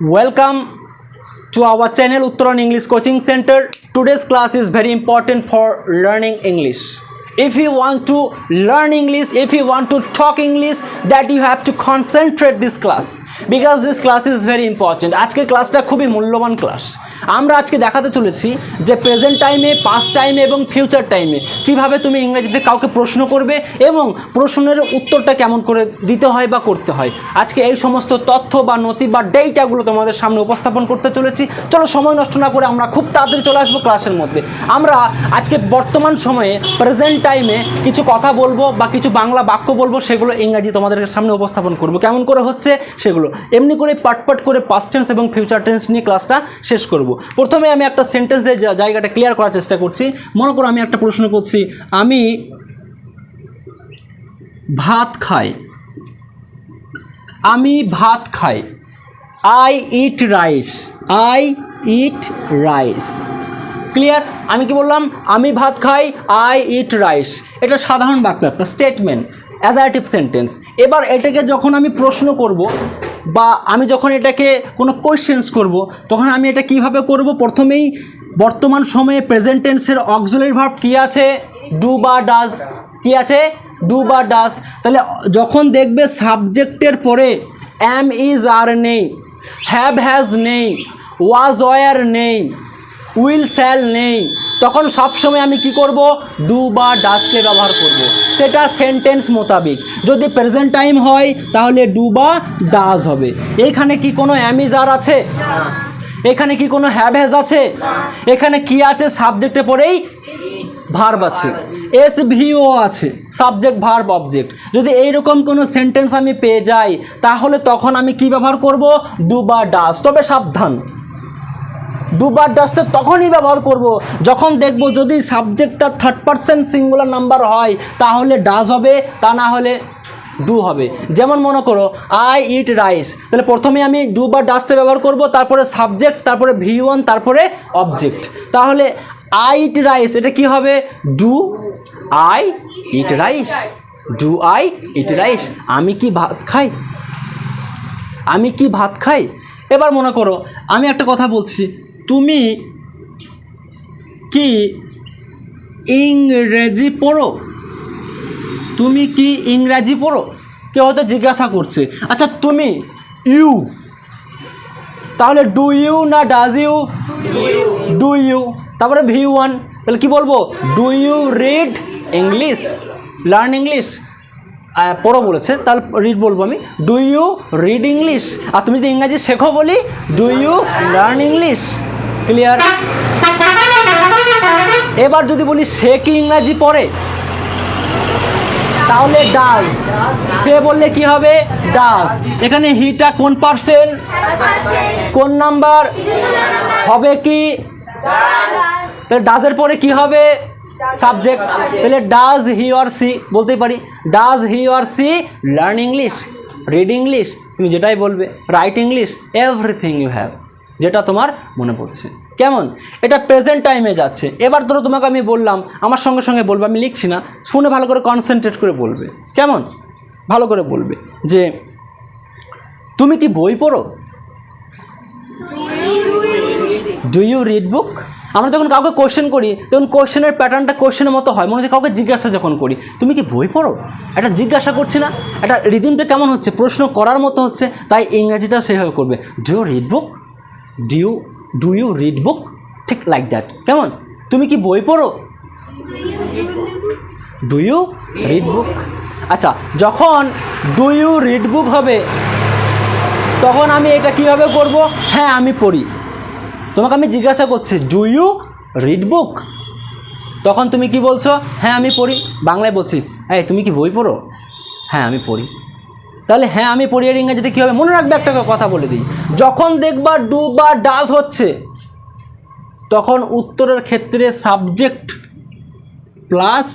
Welcome to our channel Uttaran English Coaching Center. Today's class is very important for learning English. If you want to learn English, if you want to talk English, that you have to concentrate this class. Because this class is very important. আজকের ক্লাসটা খুবই মূল্যবান class আমরা আজকে দেখাতে চলেছি যে present টাইমে পাস্ট টাইমে এবং ফিউচার টাইমে কীভাবে তুমি ইংরেজিতে কাউকে প্রশ্ন করবে এবং প্রশ্নের উত্তরটা কেমন করে দিতে হয় বা করতে হয়। আজকে এই সমস্ত তথ্য বা নথি বা ডেটাগুলো তোমাদের সামনে উপস্থাপন করতে চলেছি। চলো সময় নষ্ট না করে আমরা খুব তাড়াতাড়ি চলে আসব ক্লাসের মধ্যে। আমরা আজকে বর্তমান সময়ে প্রেজেন্ট টাইমে কিছু কথা বলব বা কিছু বাংলা বাক্য বলব, সেগুলো ইংরাজি তোমাদের সামনে উপস্থাপন করব। কেমন করে হচ্ছে? সেগুলো। এমনি করে পাটপাট করে পাস্ট টেন্স এবং ফিউচার টেন্স নিয়ে ক্লাসটা শেষ করব। প্রথমে আমি একটা সেন্টেন্স দিয়ে জায়গাটা ক্লিয়ার করার চেষ্টা করছি। মনে করো আমি একটা প্রশ্ন করছি। আমি ভাত খাই। আমি ভাত খাই। I eat rice I eat rice clear আমি কি বললাম? আমি ভাত খাই আই ইট রাইস এটা সাধারণ বাক্য, একটা স্টেটমেন্ট অ্যাজারেটিভ সেন্টেন্স এবার এটাকে যখন আমি প্রশ্ন করব, বা আমি যখন এটাকে কোনো কোয়েশ্চেন্স করব, তখন আমি এটা কীভাবে করব? প্রথমেই বর্তমান সময়ে প্রেজেন্ট টেন্সের অক্সিলারি ভার্ব কী আছে? ডু বা ডাজ কী আছে? ডু বা ডাস তাহলে যখন দেখবে সাবজেক্টের পরে অ্যাম ইজ আর নেই হ্যাভ হ্যাজ নেই ওয়াজ ওয়ার নেই উইল স্যাল নেই। তখন সবসময় আমি কি করব? ডু বা ডাসকে ব্যবহার করব। সেটা সেন্টেন্স মোতাবেক। যদি প্রেজেন্ট টাইম হয়, তাহলে ডু বা ডাস হবে। এইখানে কি কোনো অ্যামিজার আছে? এখানে কি কোনো হ্যাভ হ্যাজ আছে? এখানে কি আছে? সাবজেক্টে পড়েই ভার্ব আছে। এস ভিও আছে। সাবজেক্ট ভার্ব অবজেক্ট যদি এইরকম কোনো সেন্টেন্স আমি পেয়ে যাই, তাহলে তখন আমি কি ব্যবহার করব? ডু বা ডাস তবে সাবধান। ডু বা ডাসটা তখনই ব্যবহার করব। যখন দেখব যদি সাবজেক্টটা থার্ড পার্সেন্ট সিঙ্গুলার নাম্বার হয়, তাহলে ডাস হবে, তা না হলে ডু হবে। যেমন মনে করো আই ইট রাইস তাহলে প্রথমে আমি ডু বা ডাসটা ব্যবহার করব, তারপরে সাবজেক্ট তারপরে ভি ওয়ান তারপরে অবজেক্ট তাহলে আই ইট রাইস এটা কি হবে? Do I eat rice do I eat rice আমি কি ভাত খাই? আমি কি ভাত খাই? এবার মনে করো, আমি একটা কথা বলছি। তুমি কি ইংরেজি পড়ো? তুমি কি ইংরাজি পড়ো? কেউ হয়তো জিজ্ঞাসা করছে আচ্ছা তুমি ইউ, তাহলে ডু ইউ না ডাজ ইউ? Do you. তারপরে ভি ওয়ান, তাহলে কী বলব? Do you read English? Learn English. পড়ো বলেছে, তাহলে রিড বলব আমি। Do you read English? আর তুমি যদি ইংরাজি শেখো বলি, do you learn English? Clear এবার যদি বলি সে কি ইংরাজি পড়ে? তাহলে ডাজ সে বললে কি হবে? ডাজ এখানে হিটা কোন পার্সেন্ট কোন নাম্বার হবে কি? তাহলে ডাজের পরে কি হবে? সাবজেক্ট তাহলে ডাজ হি অর সি বলতেই পারি। Does he or she learn English read English তুমি যেটাই বলবে write English everything you have যেটা তোমার মনে পড়ছে। কেমন? এটা প্রেজেন্ট টাইমে যাচ্ছে। এবার ধরো তোমাকে আমি বললাম, আমার সঙ্গে সঙ্গে বলবে, আমি লিখছি না, শুনে ভালো করে কনসেন্ট্রেট করে বলবে। কেমন? ভালো করে বলবে যে, তুমি কি বই পড়ো? ডু ইউ রিড বুক আমরা যখন কাউকে কোশ্চেন করি, তখন কোশ্চেনের প্যাটার্নটা কোশ্চেনের মতো হয়, মনে হচ্ছে কাউকে জিজ্ঞাসা যখন করি, তুমি কি বই পড়ো? এটা জিজ্ঞাসা করছি না, এটা রিদিমটা কেমন হচ্ছে? প্রশ্ন করার মতো হচ্ছে, তাই ইংরেজিটা সেভাবে করবে। Do you read book do you do you read book ঠিক লাইক দ্যাট কেমন তুমি কি বই পড়ো? ডু ইউ রিড বুক আচ্ছা যখন ডু ইউ রিড বুক হবে, তখন আমি এটা কীভাবে করব হ্যাঁ আমি পড়ি। তোমাকে আমি জিজ্ঞাসা করছি ডু ইউ রিড বুক তখন তুমি কি বলছো? হ্যাঁ আমি পড়ি। বাংলায় বলছি, এই, তুমি কি বই পড়ো? হ্যাঁ আমি পড়ি। তাহলে হ্যাঁ আমি পড়ি এর ইংরেজিতে কী হবে মনে রাখবে একটা কথা বলে দিই। যখন দেখবা ডু বা ডাজ হচ্ছে তখন উত্তরের ক্ষেত্রে সাবজেক্ট প্লাস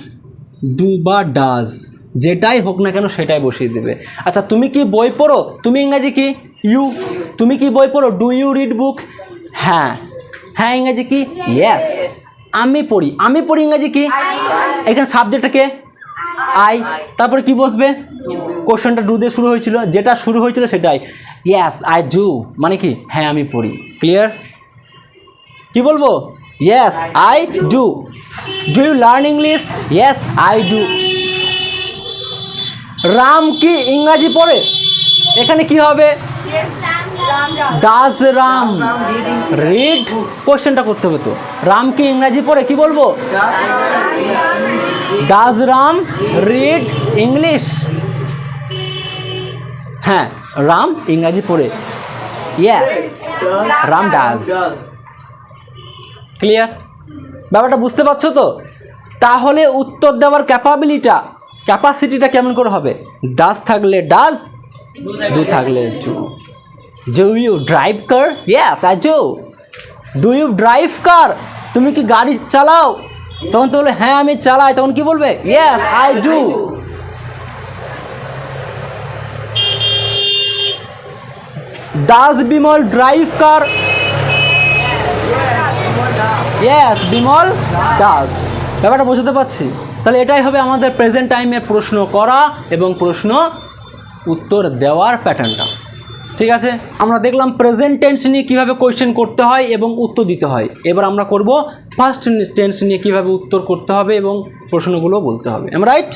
ডু বা ডাজ যেটাই হোক না কেন সেটাই বসিয়ে দেবে। আচ্ছা তুমি কি বই পড়ো? তুমি ইংরাজি কি? ইউ তুমি কি বই পড়ো? Do you read book? হ্যাঁ। হ্যাঁ ইংরাজি কি? ইয়েস। আমি পড়ি। আমি পড়ি ইংরাজি কি? এখানে সাবজেক্টটা কে? আই। তারপরে কি বসবে? কোশ্চেনটা ডু দিয়ে শুরু হয়েছিল। যেটা শুরু হয়েছিল সেটাই। ইয়াস আই ডু মানে কি? হ্যাঁ আমি পড়ি। ক্লিয়ার কি বলব? Yes I do do you learn English yes I do Ram কি ইংরাজি পড়ে? এখানে কি হবে? ডাজ রাম রিড কোশ্চেনটা করতে হবে তো। রাম কি ইংরাজি পড়ে কি বলব? ডাজ রাম রিড ইংলিশ হ্যাঁ রাম ইংরাজি পড়ে। ইয়েস রাম ডাজ ক্লিয়ার ব্যাপারটা বুঝতে পারছ তো? তাহলে উত্তর দেওয়ার ক্যাপাবিলিটা ক্যাপাসিটিটা কেমন করে হবে? ডাজ থাকলে ডাজ ডু থাকলে do do you drive car yes I do do you drive car তুমি কি গাড়ি চালাও? তখন তো বলে হ্যাঁ আমি চালাই। তখন কি বলবে? Yes I do does Bimal drive car yes Bimal does ব্যাপারটা বোঝাতে পারছি? তাহলে এটাই হবে আমাদের প্রেজেন্ট টাইমে প্রশ্ন করা এবং প্রশ্ন উত্তর দেওয়ার প্যাটার্নটা ঠিক আছে? আমরা দেখলাম প্রেজেন্ট টেন্স নিয়ে কীভাবে কোয়েশ্চেন করতে হয় এবং উত্তর দিতে হয়। এবার আমরা করব ফার্স্ট টেন্স নিয়ে কীভাবে উত্তর করতে হবে এবং প্রশ্নগুলো বলতে হবে। এম রাইট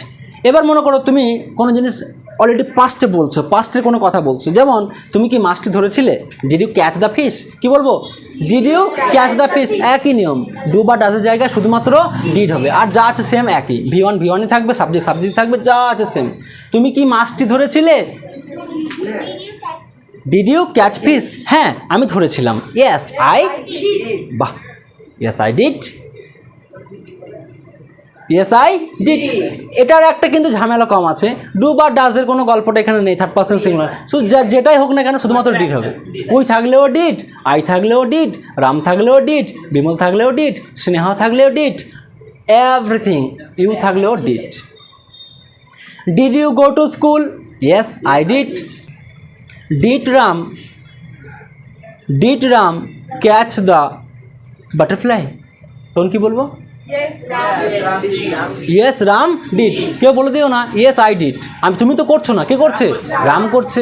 এবার মনে করো তুমি কোনো জিনিস অলরেডি পাস্টে বলছো পাস্টের কোনো কথা বলছো। যেমন, তুমি কি মাছটি ধরেছিলে? Did you catch the fish কি বলব? Did you catch the fish একই নিয়ম। ডু বা ডাজের জায়গায় শুধুমাত্র ডিড হবে। আর যা আছে সেম একই। ভি ওয়ান ভি ওয়ানই থাকবে সাবজেক্ট সাবজেক্ট থাকবে, যা আছে সেম তুমি কি মাছটি ধরেছিলে? ডিড ইউ ক্যাচ ফিশ হ্যাঁ আমি ধরেছিলাম। ইয়েস আই বাহ। Yes I did yes I did এটার একটা কিন্তু ঝামেলা কম আছে। ডু বা ডাজের কোনো গল্পটা এখানে নেই থার্ড পার্সন সিঙ্গুলার শুধু যেটাই হোক না কেন, শুধুমাত্র ডিড হবে। উই থাকলেও ডিড আই থাকলেও ডিড রাম থাকলেও ডিড বিমল থাকলেও ডিড স্নেহা থাকলেও ডিড এভরিথিং ইউ থাকলেও did did you go to school yes I did did Ram did Ram catch the butterfly তখন কি বলব? ইয়েস রাম ডিড কেউ বলে দিও না ইয়েস আই ডিড আমি তুমি তো করছ না কে করছে? রাম করছে।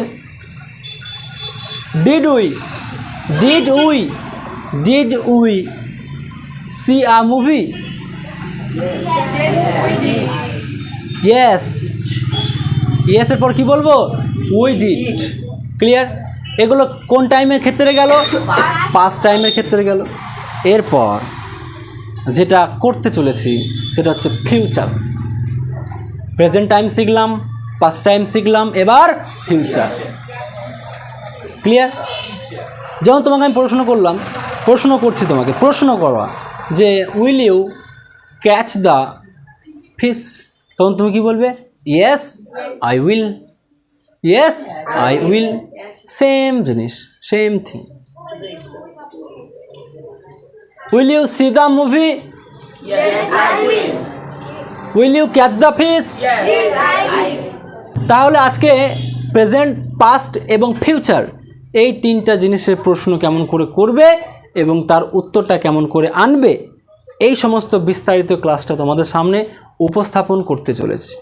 Did we did we did we see a movie yes ইয়েসের পর কি বলব? উই ডিড ক্লিয়ার এগুলো কোন টাইমের ক্ষেত্রে গেল? পাঁচ টাইমের ক্ষেত্রে গেল। এরপর যেটা করতে চলেছি, সেটা হচ্ছে ফিউচার প্রেজেন্ট টাইম শিখলাম পাস্ট টাইম শিখলাম, এবার ফিউচার ক্লিয়ার যেমন তোমাকে আমি প্রশ্ন করলাম, প্রশ্ন করছি তোমাকে, প্রশ্ন করা যে will you catch the fish তখন তুমি কি বলবে? Yes I will yes I will same জিনিস same thing will you see the movie will you catch the fish তাহলে আজকে প্রেজেন্ট পাস্ট এবং ফিউচার এই তিনটা জিনিসের প্রশ্ন কেমন করে করবে এবং তার উত্তরটা কেমন করে আনবে এই সমস্ত বিস্তারিত ক্লাসটা তোমাদের সামনে উপস্থাপন করতে চলেছি।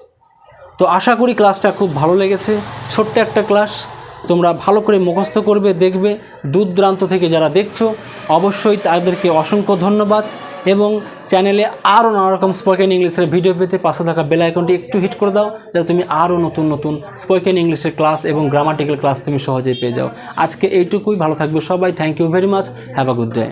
তো আশা করি ক্লাসটা খুব ভালো লেগেছে। ছোট্ট একটা ক্লাস তোমরা ভালো করে মুখস্থ করবে, দেখবে। দূর দূরান্ত থেকে যারা দেখছ, অবশ্যই তাদেরকে অসংখ্য ধন্যবাদ এবং চ্যানেলে আরও নানারকম স্পোকেন ইংলিশের ভিডিও পেতে পাশে থাকা বেল আইকনটি একটু হিট করে দাও, যাতে তুমি আরও নতুন নতুন স্পোকেন ইংলিশের ক্লাস এবং গ্রামাটিক্যাল ক্লাস তুমি সহজেই পেয়ে যাও। আজকে এইটুকুই, ভালো থাকবে সবাই thank you very much have a good day